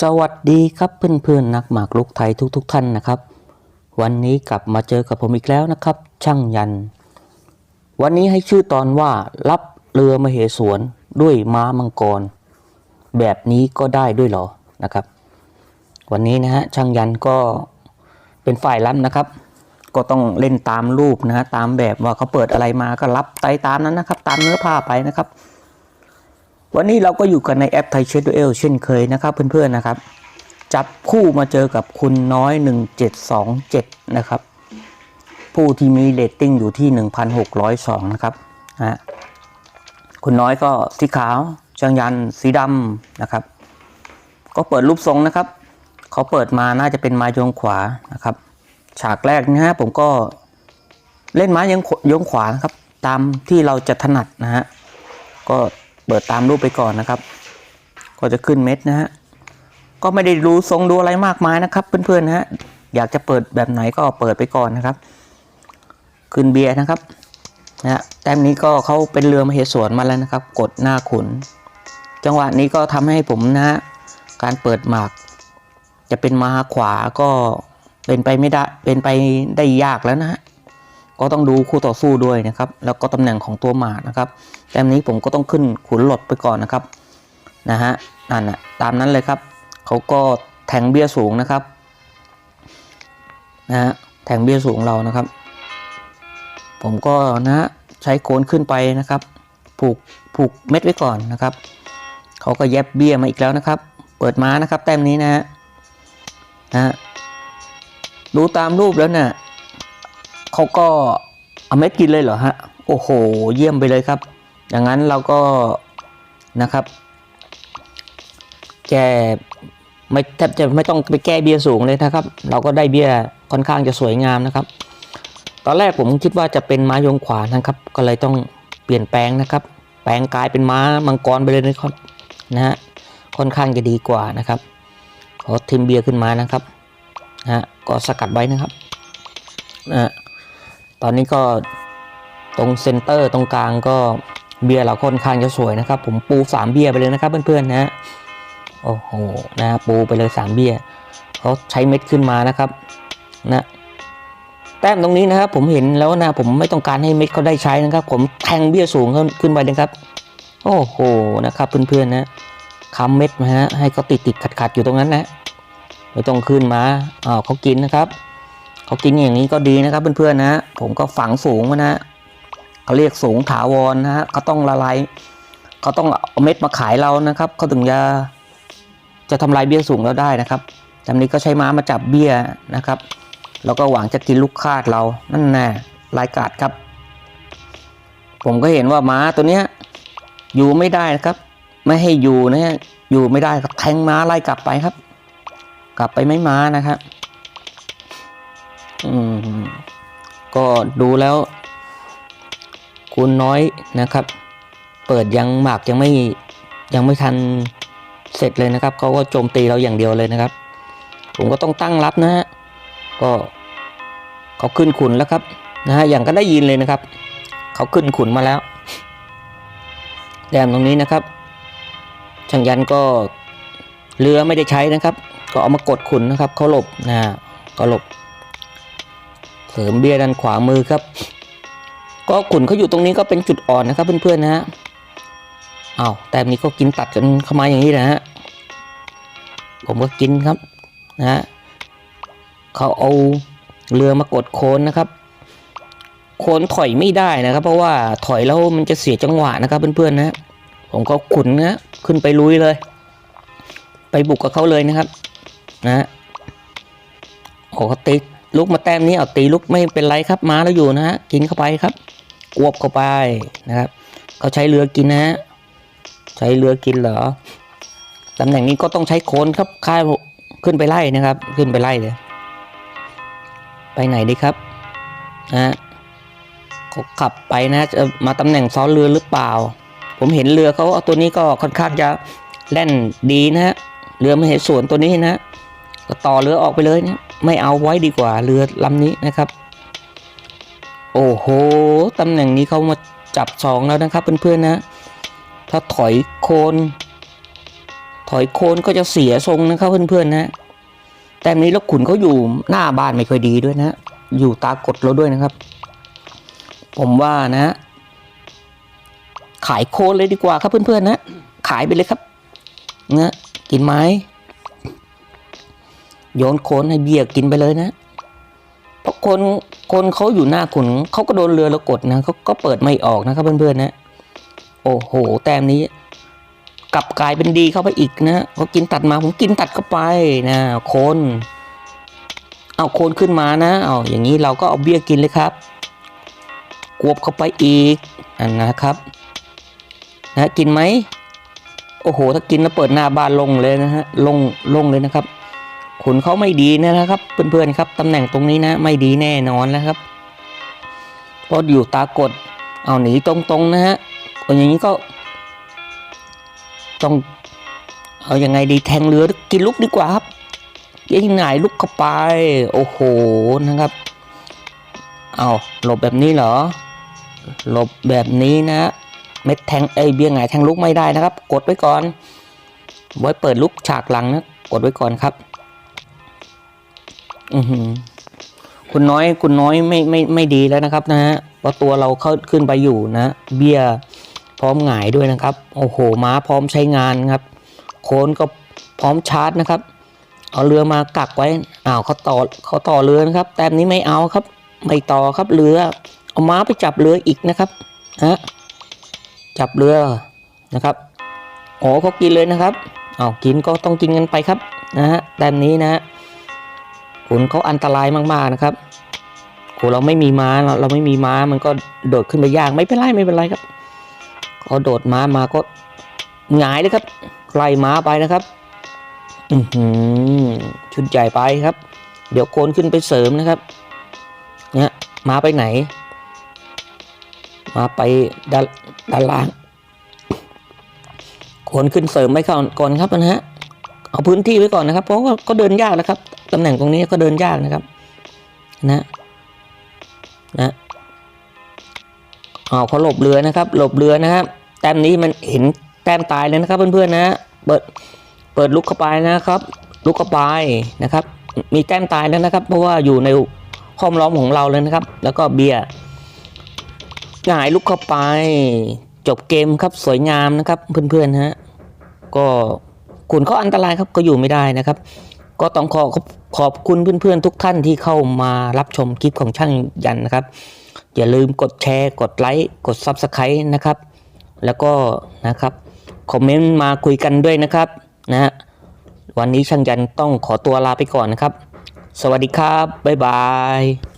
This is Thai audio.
สวัสดีครับเพื่อนๆนักหมากรุกไทยทุกๆ ท่านนะครับ วันนี้กลับมาเจอกับผมอีกแล้วนะครับ ช่างยัน วันนี้ให้ชื่อตอนว่ารับเรือมเหสวนด้วยม้ามังกร แบบนี้ก็ได้ด้วยเหรอนะครับ วันนี้นะฮะช่างยันก็เป็นฝ่ายรับนะครับ ก็ต้องเล่นตามรูปนะฮะตามแบบว่าเขาเปิดอะไรมาก็รับไปตามนั้นนะครับ ตามเนื้อผ้าไปนะครับ วันนี้เราก็อยู่กันในแอปไทยเชดเอลเช่นเคยนะครับเพื่อนๆนะครับ จับคู่มาเจอกับคุณน้อย 1727 นะครับ ผู้ที่มีเรตติ้งอยู่ที่ 1,602 นะครับนะฮะคุณน้อยก็สีขาวช่างยันสีดำนะครับ ก็เปิดรูปทรงนะครับ เขาเปิดมาน่าจะเป็นไม้ยงขวานะครับ ฉากแรกนะฮะผมก็เล่นไม้ยงยงขวานะครับ ตามที่เราจะถนัดนะฮะก็ เปิดตามรูปไปก่อนนะครับ ก็จะขึ้นเม็ดนะฮะก็ไม่ได้ดูทรงดูอะไรมากมายนะครับเพื่อนๆนะฮะอยากจะเปิดแบบไหนก็เปิดไปก่อนนะครับ ขึ้นเบียร์นะครับนะฮะแต้มนี้ก็เขาเป็นเรือมเหสวนมาแล้วนะครับ กดหน้าขุน จังหวะนี้ก็ทำให้ผมนะฮะการเปิดหมาก จะเป็นมาขวาก็เป็นไปไม่ได้เป็นไปได้ยากแล้วนะฮะ ก็ต้องดูคู่ต่อสู้ด้วยนะครับ แล้วก็ตำแหน่งของตัวหมากนะครับแต้มนี้ผมก็ต้องขึ้นขุนหลดไปก่อนนะครับนะฮะนั่นนะตามนั้นเลยครับเขาก็แทงเบี้ยสูงนะครับนะฮะแทงเบี้ยสูงเรานะครับ ผมก็นะฮะใช้โคนขึ้นไปนะครับ ผูกผูกเม็ดไว้ก่อนนะครับเขาก็แยบเบี้ยมาอีกแล้วนะครับ เปิดม้านะครับ แต้มนี้นะฮะนะฮะดูตามรูปแล้วเนี่ย เขาก็เอาเม็ดกินเลยเหรอฮะ โอ้โห เยี่ยมไปเลยครับ อย่างนั้นเราก็นะครับ แกไม่แทบจะไม่ต้องไปแก้เบียร์สูงเลยนะครับ เราก็ได้เบียร์ค่อนข้างจะสวยงามนะครับ ตอนแรกผมคิดว่าจะเป็นม้ายงขวานะครับ ก็เลยต้องเปลี่ยนแปลงนะครับ แปลงกลายเป็นม้ามังกรไปเลยนะครับนะฮะค่อนข้างจะดีกว่านะครับ ขอทิมเบียร์ขึ้นมานะครับนะฮะก็สกัดไว้นะครับนะฮะ ตอนนี้ก็ตรงเซนเตอร์ตรงกลางก็เบียร์เราค่อนข้างจะสวยนะครับ ผมปูสามเบียร์ไปเลยนะครับเพื่อนๆนะฮะโอ้โหนะปูไปเลยสามเบียร์เขาใช้เม็ดขึ้นมานะครับนะแต้มตรงนี้นะครับ ผมเห็นแล้วนะผมไม่ต้องการให้เม็ดเขาได้ใช้นะครับ ผมแทงเบี้ยสูงขึ้นไปนะครับ โอ้โหนะครับเพื่อนๆนะค้ำเม็ดนะฮะให้เขาติดติดขัดขัดๆอยู่ตรงนั้นนะไม่ต้องขึ้นมาอ้าวเขากินนะครับ เขากินอย่างนี้ก็ดีนะครับเพื่อนๆนะ ผมก็ฝังสูงมานะเขาเรียกสูงถาวรนะฮะเขาต้องละลายเขาต้องเอาเม็ดมาขายเรานะครับเขาถึงจะจะทำลายเบี้ยสูงเราได้นะครับจำนี้ก็ใช้ม้ามาจับเบี้ยนะครับ แล้วก็หวังจะกินลูกคาดเรานั่นแน่ลายกาดครับ ผมก็เห็นว่าม้าตัวเนี้ยอยู่ไม่ได้นะครับ ไม่ให้อยู่นะฮะอยู่ไม่ได้ครับแทงม้าไล่กลับไปครับ กลับไปไม่ม้านะครับ อืมก็ดูแล้ว คุณน้อยนะครับ เปิดยังหมากยังไม่ยังไม่ทันเสร็จเลยนะครับเขาก็โจมตีเราอย่างเดียวเลยนะครับ ผมก็ต้องตั้งรับนะฮะก็เขาขึ้นขุนแล้วครับนะฮะอย่างก็ได้ยินเลยนะครับเขาขึ้นขุนมาแล้วแดมตรงนี้นะครับช่างยันก็เรือไม่ได้ใช้นะครับ ก็เอามากดขุนนะครับเขาหลบนะก็หลบ เสริมเบียร์ด้านขวามือครับ ก็ขุนเขาอยู่ตรงนี้ก็เป็นจุดอ่อนนะครับเพื่อนๆนะฮะอ้าวแต่นี้ก็กินตัดกันเข้ามาอย่างนี้นะฮะผมก็กินครับนะฮะเขาเอาเรือมากดโคนนะครับ โคนถอยไม่ได้นะครับ เพราะว่าถอยแล้วมันจะเสียจังหวะนะครับเพื่อนๆนะผมก็ขุนนะขึ้นไปลุยเลย ไปบุกกับเขาเลยนะครับ นะฮะโอ้เขาติด ลุกมาแต้มนี้เอาตีลุกไม่เป็นไรครับมาแล้วอยู่นะฮะกินเข้าไปครับกวบเข้าไปนะครับเขาใช้เรือกินนะฮะใช้เรือกินเหรอตำแหน่งนี้ก็ต้องใช้โคนครับค่ายขึ้นไปไล่นะครับ ขึ้นไปไล่เลยไปไหนดีครับนะฮะเขาขับไปนะจะมาตำแหน่งซ้อนเรือหรือเปล่า ผมเห็นเรือเขาเอาตัวนี้ก็ค่อนข้างจะแล่นดีนะฮะเรือไม่เห็นสวนตัวนี้นะก็ต่อเรือออกไปเลยนะ ไม่เอาไว้ดีกว่าเรือลำนี้นะครับ โอ้โหตำแหน่งนี้เขามาจับสองแล้วนะครับเพื่อนๆนะถ้าถอยโคนถอยโคนก็จะเสียทรงนะครับเพื่อนๆนะแต้มนี้แล้วขุนเขาอยู่หน้าบ้านไม่ค่อยดีด้วยนะ อยู่ตากดเราด้วยนะครับ ผมว่านะ ขายโคนเลยดีกว่าครับเพื่อนๆนะ ขายไปเลยครับนะกินไม้ โยนโคนให้เบียกินไปเลยนะ เพราะคนคนเขาอยู่หน้าขุนเขาก็โดนเรือแล้วกดนะเขาก็เปิดไม่ออกนะครับเพื่อนๆนะ โอ้โห แต้มนี้ กลับกลายเป็นดีเข้าไปอีกนะเขากินตัดมาผมกินตัดเข้าไปนะโคนเอาโคนขึ้นมานะเอาอย่างนี้เราก็เอาเบี้ยกินเลยครับกวบเข้าไปอีกอันนะครับนะกินไหมโอ้โห ถ้ากินแล้วเปิดหน้าบ้านลงเลยนะฮะลงลงเลยนะครับ ขุนเขาไม่ดีนะครับ เพื่อนๆครับตำแหน่งตรงนี้นะ ไม่ดีแน่นอนนะครับเพราะอยู่ตากดเอาหนีตรงๆนะฮะคนอย่างนี้ก็ต้องเอายังไงดีแทงเรือกินลูกดีกว่าครับยิงไหนลูกเข้าไป โอ้โหนะครับ เอาหลบแบบนี้เหรอ หลบแบบนี้นะ เม็ดแทงเอ้ยเบี้ยไงายแทงลุกไม่ได้นะครับ กดไว้ก่อน ไว้เปิดลุกฉากหลังนะ กดไว้ก่อนครับ อือหือคุณน้อยคุณน้อยไม่ไม่ไม่ดีแล้วนะครับนะฮะเพราะตัวเราเข้าขึ้นไปอยู่นะ เบี้ยพร้อมหงายด้วยนะครับ โอ้โหม้าพร้อมใช้งานครับ โคนก็พร้อมชาร์จนะครับ เอาเรือมากักไว้อ้าวเขาต่อเขาต่อเรือนะครับ แต้มนี้ไม่เอาครับ ไม่ต่อครับเรือเอาม้าไปจับเรืออีกนะครับฮะจับเรือนะครับโอ้เขากินเลยนะครับเอากินก็ต้องกินกันไปครับนะฮะแต้มนี้นะฮะ ขุนเขาอันตรายมากๆนะครับโหเราไม่มีม้าเราเราไม่มีม้ามันก็โดดขึ้นไปยากไม่เป็นไรไม่เป็นไรครับเขาโดดม้ามาก็หงายเลยครับไล่ม้าไปนะครับอืชุดใหญ่ไปครับ เดี๋ยวโคนขึ้นไปเสริมนะครับ เนี่ยมาไปไหน มาไปด้านด้านล่าง โคนขึ้นเสริมไว้ก่อนก่อนครับนะฮะ เอาพื้นที่ไว้ก่อนนะครับเพราะว่าก็เดินยากนะครับตำแหน่งตรงนี้ก็เดินยากนะครับ นะนะเอาเขาหลบเรือนะครับ หลบเรือนะครับ แต้มนี้มันเห็นแต้มตายเลยนะครับเพื่อนๆนะเปิดเปิดลุกเข้าไปนะครับ ลุกเข้าไปนะครับ มีแต้มตายแล้วนะครับ เพราะว่าอยู่ในห้อมล้อมของเราเลยนะครับ แล้วก็เบียร์หงายลุกเข้าไป จบเกมครับสวยงามนะครับ เพื่อนๆฮะก็ คุณเขาอันตรายครับก็อยู่ไม่ได้นะครับ ก็ต้องขอขอบคุณเพื่อนๆทุกท่านที่เข้ามารับชมคลิปของช่างยันนะครับ อย่าลืมกดแชร์ กดไลค์ กด Subscribe นะครับ แล้วก็นะครับคอมเมนต์มาคุยกันด้วยนะครับนะฮะวันนี้ช่างยันต้องขอตัวลาไปก่อนนะครับ สวัสดีครับ บ๊ายบาย